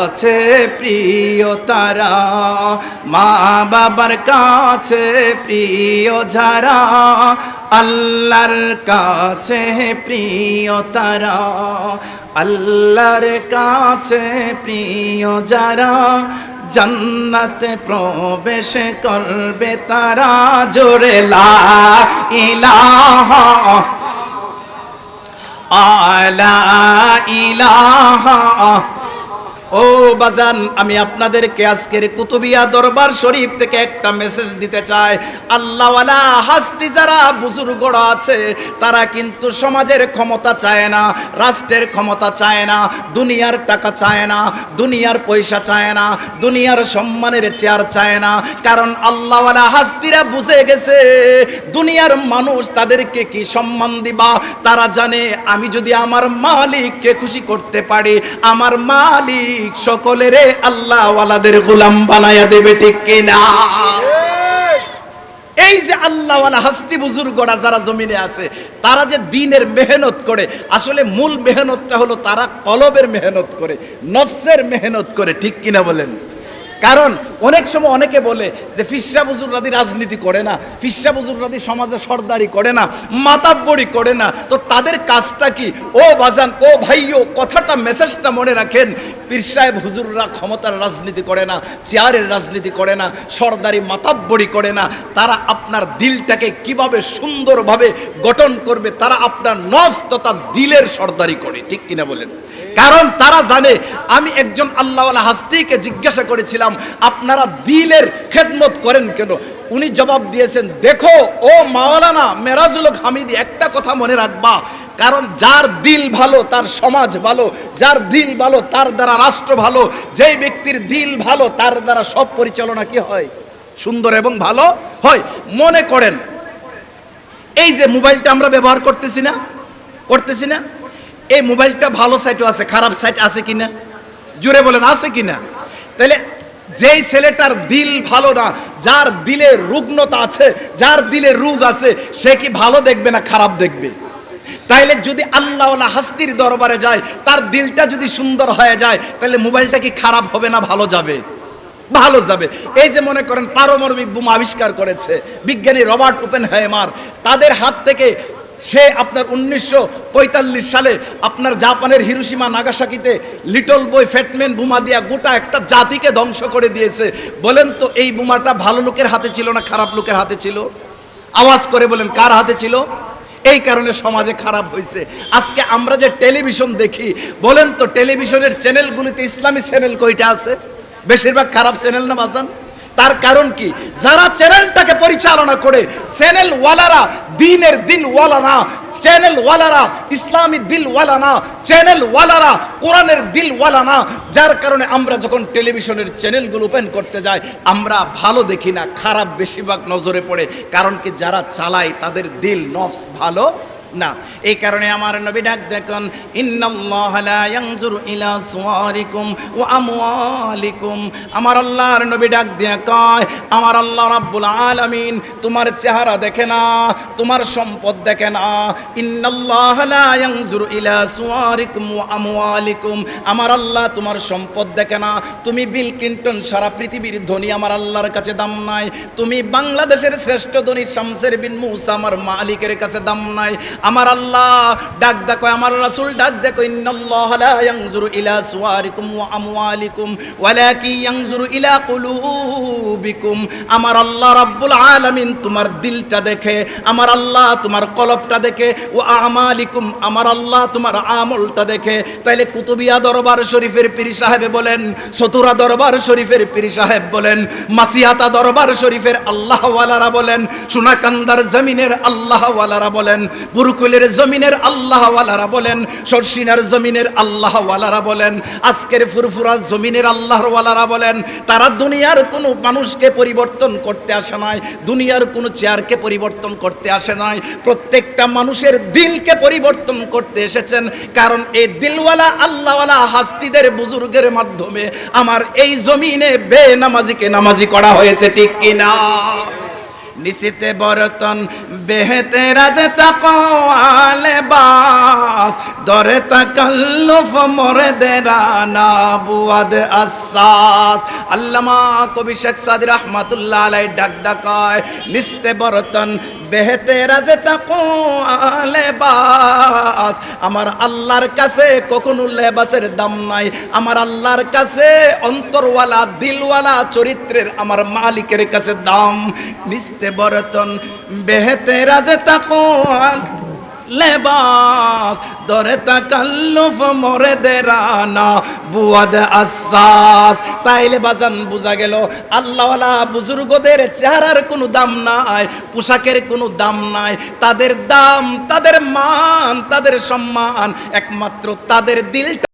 কাছে প্রিয় তারা, মা বাবার কাছে প্রিয় যারা, আল্লাহর কাছে প্রিয় তারা, আল্লাহর কাছে প্রিয় যারা, জান্নাতে প্রবেশ করবে তারা, জোরে ইলাহা আলা ইলাহা ও বাজান, আমি আপনাদেরকে আজকের কুতুবিয়া দরবার শরীফ থেকে একটা মেসেজ দিতে চাই। আল্লাহওয়ালা হাস্তি যারা বুজুর্গরা আছে, তারা কিন্তু সমাজের ক্ষমতা চায় না, রাষ্ট্রের ক্ষমতা চায় না, দুনিয়ার টাকা চায় না, দুনিয়ার পয়সা চায় না, দুনিয়ার সম্মানের চেয়ার চায় না। কারণ আল্লাহওয়ালা হাস্তিরা বুঝে গেছে, দুনিয়ার মানুষ তাদেরকে কি সম্মান দিবা? তারা জানে, আমি যদি আমার মালিককে খুশি করতে পারি, আমার মালিক সকলেরে আল্লাহওয়ালাদের গোলাম বানায়া দেবে, ঠিক কিনা? এই যে আল্লাহওয়ালা হাস্তি বুজুর্গরা যারা জমিনে আছে, তারা যে দিনের মেহনত করে, আসলে মূল মেহনতটা হলো তারা কলবের মেহনত করে, নফসের মেহনত করে, ঠিক কিনা বলেন? কারণ অনেক সময় অনেকে বলে যে ফিসা বুজুররাদি রাজনীতি করে না ফিসা বুজুররাদি সমাজে সর্দারি করে না, মাতাব্বরি করে না। তো তাদের কাজটা কি? ও বাজান, ও ভাইও কথাটা মেসেজটা মনে রাখেন, পীর সাহেব হুজুররা ক্ষমতার রাজনীতি করে না, চেয়ারের রাজনীতি করে না, সর্দারি মাতাব্বরি করে না। তারা আপনার দিলটাকে কীভাবে সুন্দরভাবে গঠন করবে, তারা আপনার নফস তথা দিলের সর্দারি করে। ঠিক কিনা বলেন? কারণ তারা জানে, আমি একজন আল্লাহওয়ালা হাস্তিকে জিজ্ঞাসা করেছিলাম, আপনারা দিলের খেদমত করেন কেন? উনি জবাব দিয়েছেন, দেখো, ও মাওলানা মেরাজুল হামিদি, একটা কথা মনে রাখবা। কারণ যার দিল ভালো, তার সমাজ ভালো, যার দিল ভালো, তার দ্বারা রাষ্ট্র ভালো, যেই ব্যক্তির দিল ভালো, তার দ্বারা সব পরিচালনা কি হয়? সুন্দর এবং ভালো হয়। মনে করেন, এই যে মোবাইলটা আমরা ব্যবহার করতেছি না করতেছি না এই মোবাইলটা ভালো সাইটও আছে, খারাপ সাইট আছে কিনা? জুড়ে বলেন, আছে কি না তাহলে যেই ছেলেটার দিল ভালো না, যার দিলে রুগ্নতা আছে, যার দিলে রোগ আছে, সে কি ভালো দেখবে না খারাপ দেখবে? তাইলে যদি আল্লাহওয়ালা হাস্তির দরবারে যায়, তার দিলটা যদি সুন্দর হয়ে যায় তাহলে মোবাইলটা কি খারাপ হবে না ভালো যাবে? ভালো যাবে। এই যে মনে করেন, পারমাণবিক বোমা আবিষ্কার করেছে, বিজ্ঞানী রবার্ট ওপেন হেমার তাদের হাত থেকে সে আপনার উনিশশো পঁয়তাল্লিশ সালে আপনার জাপানের হিরুসীমা নাগাসাকিতে লিটল বই ফ্যাটম্যান বোমা দিয়া গোটা একটা জাতিকে ধ্বংস করে দিয়েছে। বলেন তো, এই বোমাটা ভালো লোকের হাতে ছিল না খারাপ লোকের হাতে ছিল? আওয়াজ করে বলেন, কার হাতে ছিল? এই কারণে সমাজে খারাপ হয়েছে। আজকে আমরা যে টেলিভিশন দেখি, বলেন তো, টেলিভিশনের চ্যানেলগুলিতে ইসলামী চ্যানেল কয়টা আছে? বেশিরভাগ খারাপ চ্যানেল না বাজান? তার কারণ কি? যারা চ্যানেলটাকে পরিচালনা করে চ্যানেল ওয়ালারা দিনের দিন ওয়ালা না চ্যানেল ওয়ালারা ইসলামী দিল ওয়ালা না চ্যানেল ওয়ালারা কোরআনের দিল ওয়ালা না। যার কারণে আমরা যখন টেলিভিশনের চ্যানেলগুলো ওপেন করতে যাই, আমরা ভালো দেখি না, খারাপ বেশিরভাগ নজরে পড়ে। কারণ কি? যারা চালায়, তাদের দিল, নফস ভালো না, এই কারণে আমার নবী ডাক দেখুন আমার আল্লাহর নবী ডাক দিয়ে কয়, আমার আল্লাহ রাব্বুল আলামিন তোমার চেহারা দেখে না, তোমার সম্পদ দেখে না। আমার আল্লাহ তোমার সম্পদ দেখে না। তুমি বিল ক্লিন্টন সারা পৃথিবীর ধনী আমার আল্লাহর কাছে দাম নাই। তুমি বাংলাদেশের শ্রেষ্ঠ ধনী শামসের বিন মুসা আমার মালিকের কাছে দাম নাই। আমার আল্লাহ ডাক দেখো, আমার রাসূল ডাক দেখো, ইন্নাল্লাহ লা ইয়ানজুরু ইলা সুওয়ারিকুম ওয়া আমওয়ালিকুম ওয়ালাকি ইয়ানজুরু ইলা কুলুবিকুম। আমার আল্লাহ রাব্বুল আলামিন তোমার দিলটা দেখে, আমার আল্লাহ তোমার কলবটা দেখে আমালিকুম, আমার আল্লাহ তোমার আমলটা দেখে। তাইলে কুতুবিয়া দরবার শরীফের পীর সাহেব বলেন, সতুরা দরবার শরীফের পীর সাহেব বলেন, মাসিয়াতা দরবার শরীফের আল্লাহওয়ালারা বলেন, সোনাকান্দার জমিনের আল্লাহওয়ালারা বলেন বুরকুলের জমিনের আল্লাহওয়ালারা বলেন, সরসিনার জমিনের আল্লাহওয়ালারা বলেন, আজকের ফুরফুরার জমিনের আল্লাহওয়ালারা বলেন, তারা দুনিয়ার কোনো মানুষকে পরিবর্তন করতে আসে নাই, দুনিয়ার কোনো চেয়ারকে পরিবর্তন করতে আসে নাই, প্রত্যেকটা মানুষের দিলকে পরিবর্তন করতে এসেছেন, কারণ এই দিলওয়ালা, আল্লাহওয়ালা হাস্তিদের বুজুর্গের মাধ্যমে আমার এই জমিনে বেনামাজিকে নামাজি করা হয়েছে, ঠিক কিনা? নিশিতে বরতন বেহেতে রাজে তাকালে বাস। দরে তাকাল্লুফ মরে দেরানা বুয়াদ আসাস আল্লামা কবি শেখ সাদি রহমাতুল্লাহ আলাই ডাক ডাকায়, নিস্তে বরতন, বেহেতে রাজে তাকওয়ালে বাস। আমার আল্লাহর কাছে কখনো লেবাসের দাম নাই। আমার আল্লাহর কাছে অন্তরওয়ালা, দিলওয়ালা চরিত্রের আমার মালিকের কাছে দাম। নিস্তে বরতন, বেহেতে রাজে তাকওয়াল লেবাস, দরে তাকাল্লুফ মরে দেরানা বুয়াদ আসাস। তাইলে বাজান বুঝা গেল, আল্লাহওয়ালা বুজুর্গদের চেহারার কোনো দাম নাই, পোশাকের কোনো দাম নাই। তাদের দাম, তাদের মান, তাদের সম্মান, একমাত্র তাদের দিলটা